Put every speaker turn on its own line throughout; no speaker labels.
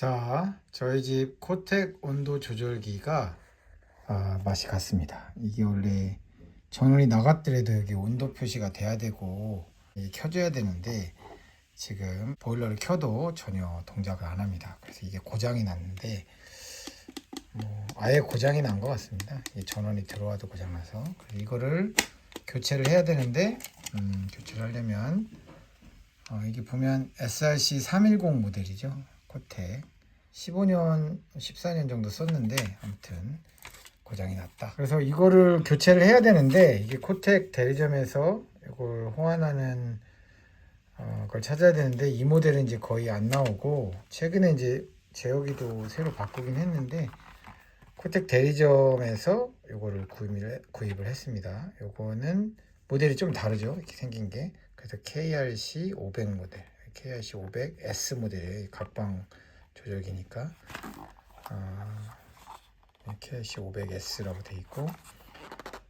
자, 저희 집 코텍 온도 조절기가 아, 맛이 갔습니다. 이게 원래 전원이 나갔더라도 여기 온도 표시가 돼야 되고 켜져야 되는데 지금 보일러를 켜도 전혀 동작을 안 합니다. 그래서 이게 고장이 났는데 뭐 아예 고장이 난 것 같습니다. 이 전원이 들어와도 고장나서 이거를 교체를 해야 되는데 음, 교체를 하려면 어, 이게 보면 SRC 310 모델이죠. 코텍 15년, 14년 정도 썼는데 아무튼 고장이 났다. 그래서 이거를 교체를 해야 되는데 이게 코텍 대리점에서 이걸 호환하는 어, 걸 찾아야 되는데 이 모델은 이제 거의 안 나오고 최근에 이제 제어기도 새로 바꾸긴 했는데 코텍 대리점에서 이거를 구입을, 구입을 했습니다. 요거는 모델이 좀 다르죠. 이렇게 생긴 게. 그래서 KRC 500 모델, KRC 500 S 모델의 각방 조절기니까 아, KRC 500 S라고 돼 있고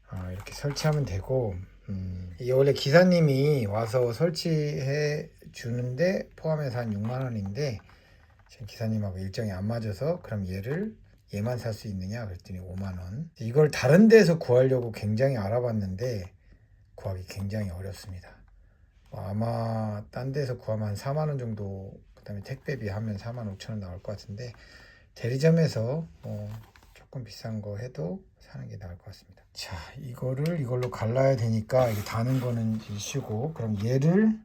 아, 이렇게 설치하면 되고 음, 이게 원래 기사님이 와서 설치해 주는데 포함해서 한 6만 원인데 지금 기사님하고 일정이 안 맞아서 그럼 얘를 얘만 살 수 있느냐 그랬더니 5만 원. 이걸 다른 데서 구하려고 굉장히 알아봤는데 구하기 굉장히 어렵습니다. 뭐 아마 딴 데서 구하면 한 4만 원 정도 그 다음에 택배비 하면 4만 5천 원 나올 것 같은데 대리점에서 뭐 조금 비싼 거 해도 사는 게 나을 것 같습니다. 자, 이거를 이걸로 갈라야 되니까 이게 다는 거는 이슈고 그럼 얘를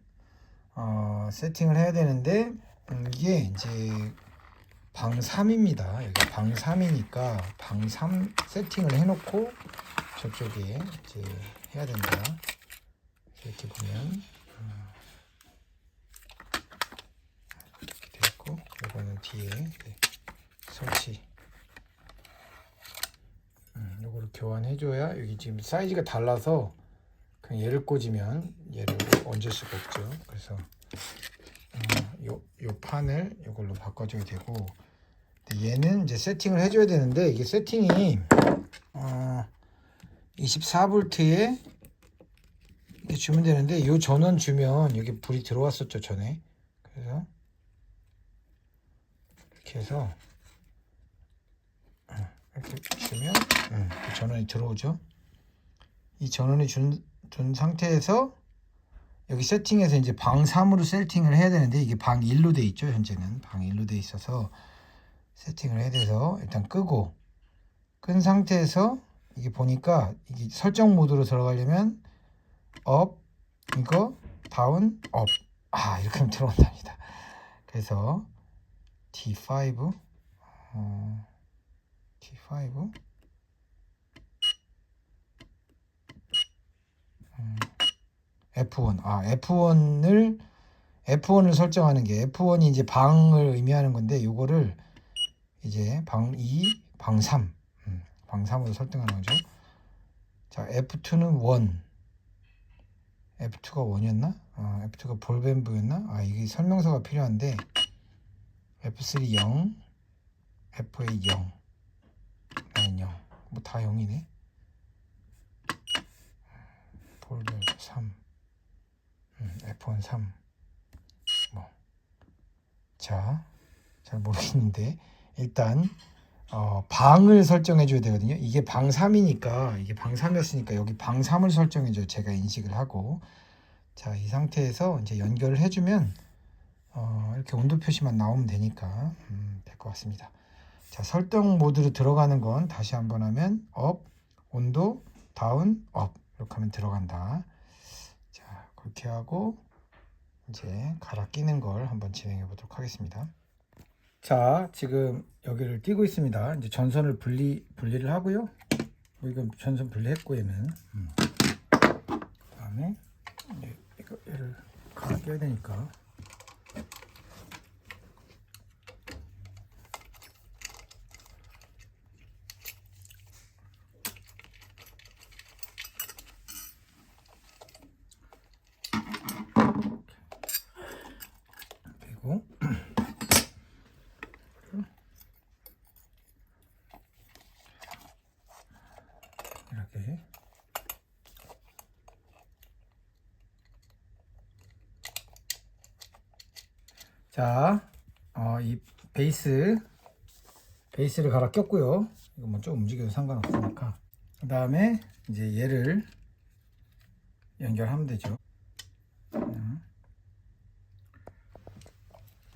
어, 세팅을 해야 되는데 음, 이게 이제 방 3입니다. 여기 방 3이니까 방 3 세팅을 해놓고 저쪽에 이제 해야 된다. 이렇게 보면 음, 이렇게 돼 있고 이거는 뒤에 네, 설치. 음, 요거를 교환해줘야 여기 지금 사이즈가 달라서 그냥 얘를 꽂으면 얘를 얹을 수가 없죠. 그래서 어, 요, 요 판을 이걸로 바꿔줘야 되고 얘는 이제 세팅을 해줘야 되는데 이게 세팅이 어, 24V에 이렇게 주면 되는데 이 전원 주면 여기 불이 들어왔었죠 전에. 그래서 이렇게 해서 어, 이렇게 주면 음, 전원이 들어오죠. 이 전원이 준, 준 상태에서 여기 세팅해서 이제 방 3으로 세팅을 해야 되는데 이게 방 1로 돼 있죠 현재는. 방 1로 돼 있어서 세팅을 해야 돼서 일단 끄고 끈 상태에서 이게 보니까 이게 설정 모드로 들어가려면 업 이거 다운 업 아 이렇게 하면 들어온답니다. 그래서 D5 어, D5 음, F1 아 F1을 F1을 설정하는 게 F1이 이제 방을 의미하는 건데 요거를 이제 방 2, 방 3, 음, 방 3으로 설정하는 거죠. 자, F2는 1. F2가 1이었나? 어, F2가 볼벤브였나? 아, 이게 설명서가 필요한데 F3 0, F8 0, 나는 0. 뭐 다 0이네. 볼벤브 3, 음, F1 3. 뭐. 자, 잘 모르겠는데 일단 어, 방을 설정해 줘야 되거든요. 이게 방 3이니까 이게 방 3이었으니까 여기 방 3을 설정해 줘요. 제가 인식을 하고 자, 이 상태에서 이제 연결을 해 주면 어, 이렇게 온도 표시만 나오면 되니까 음, 될 것 같습니다. 자, 설정 모드로 들어가는 건 다시 한번 하면 업, 온도, 다운, 업 이렇게 하면 들어간다. 자, 그렇게 하고 이제 갈아 끼는 걸 한번 진행해 보도록 하겠습니다. 자, 지금 여기를 띄고 있습니다. 이제 전선을 분리 분리를 하고요. 뭐 이건 전선 분리했고 얘는. 음. 그다음에 얘를 갈아 껴야 되니까. 그리고 이렇게 자, 어, 이 베이스 베이스를 갈아 꼈고요. 이거 뭐좀 움직여도 상관없으니까. 그 다음에 이제 얘를 연결하면 되죠. 그냥,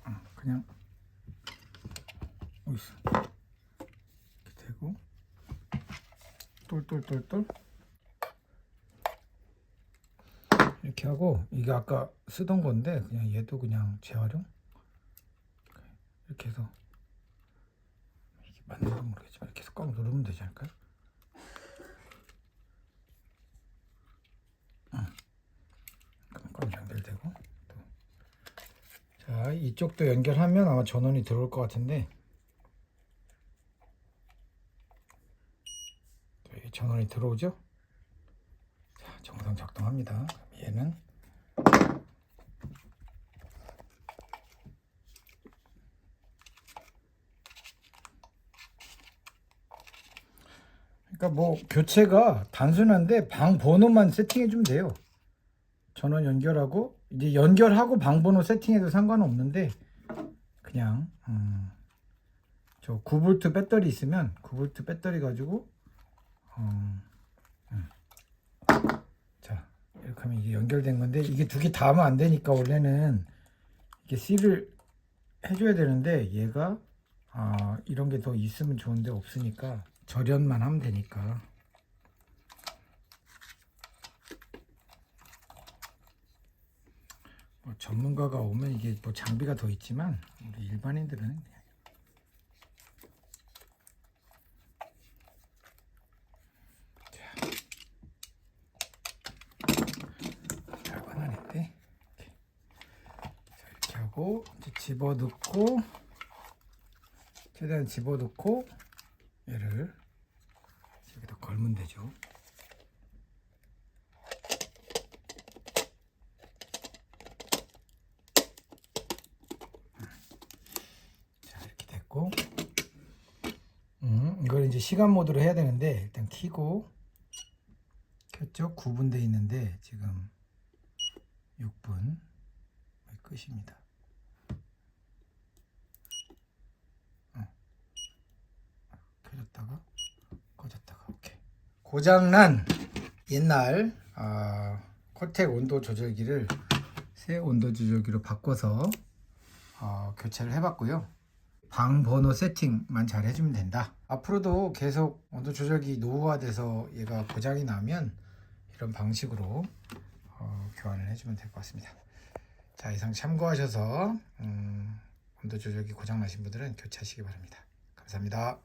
어, 그냥 어디 있어? 이렇게 되고 똘똘똘똘 이렇게 하고 이게 아까 쓰던 건데 그냥 얘도 그냥 재활용 이렇게 해서 이게 맞는지 모르겠지만 이렇게 해서 꽉 누르면 되지 않을까요? 자 이쪽도 연결하면 아마 전원이 들어올 것 같은데 전원이 들어오죠? 자 정상 작동합니다. 얘는 그러니까 뭐 교체가 단순한데 방 번호만 세팅해 주면 돼요. 전원 연결하고 이제 연결하고 방 번호 세팅해도 상관은 없는데 그냥 음, 저 9V 배터리 있으면 9V 배터리 가지고 음, 음. 자 이렇게 하면 이게 연결된 건데 이게 두 개 다 하면 안 되니까 원래는 이게 C를 해줘야 되는데 얘가 아 이런 게 더 있으면 좋은데 없으니까 절연만 하면 되니까. 뭐 전문가가 오면 이게 뭐 장비가 더 있지만 우리 일반인들은 이렇게. 하고 이제 집어넣고 최대한 집어넣고 얘를 걸면 되죠. 자 이렇게 됐고, 음 이걸 이제 시간 모드로 해야 되는데 일단 키고 켰죠? 9분 돼 있는데 지금 6분 끝입니다. 켜졌다가 꺼졌다가 오케이 고장난 옛날 아, 코텍 온도 조절기를 새 온도 조절기로 바꿔서 어, 교체를 해봤고요. 방 번호 세팅만 잘 해주면 된다. 앞으로도 계속 온도 조절기 노후화돼서 얘가 고장이 나면 이런 방식으로 어, 교환을 해주면 될 것 같습니다. 자 이상 참고하셔서 음, 온도 조절기 고장 나신 분들은 교체하시기 바랍니다. 감사합니다